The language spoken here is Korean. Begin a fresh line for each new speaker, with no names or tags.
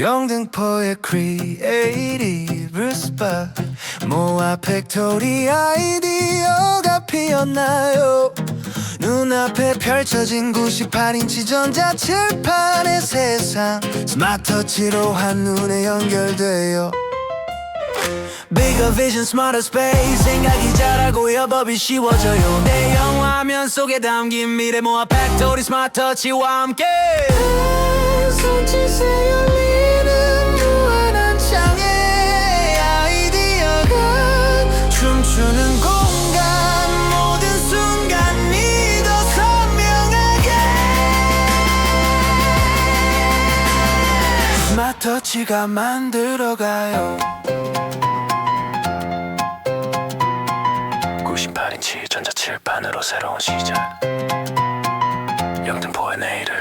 영등포의 크리에이티브 스팟 모아 팩토리 아이디어가 피었나요? 눈앞에 펼쳐진 98인치 전자칠판의 세상. 스마트터치로 한눈에 연결돼요. Bigger vision, smarter space. 생각이 자라고 협업이 쉬워져요. 대형 화면 속에 담긴 미래 모아 팩토리 스마트터치와 함께 터치가 만들어가요. 98인치 전자칠판으로 새로운 시작. 영등포의 내일을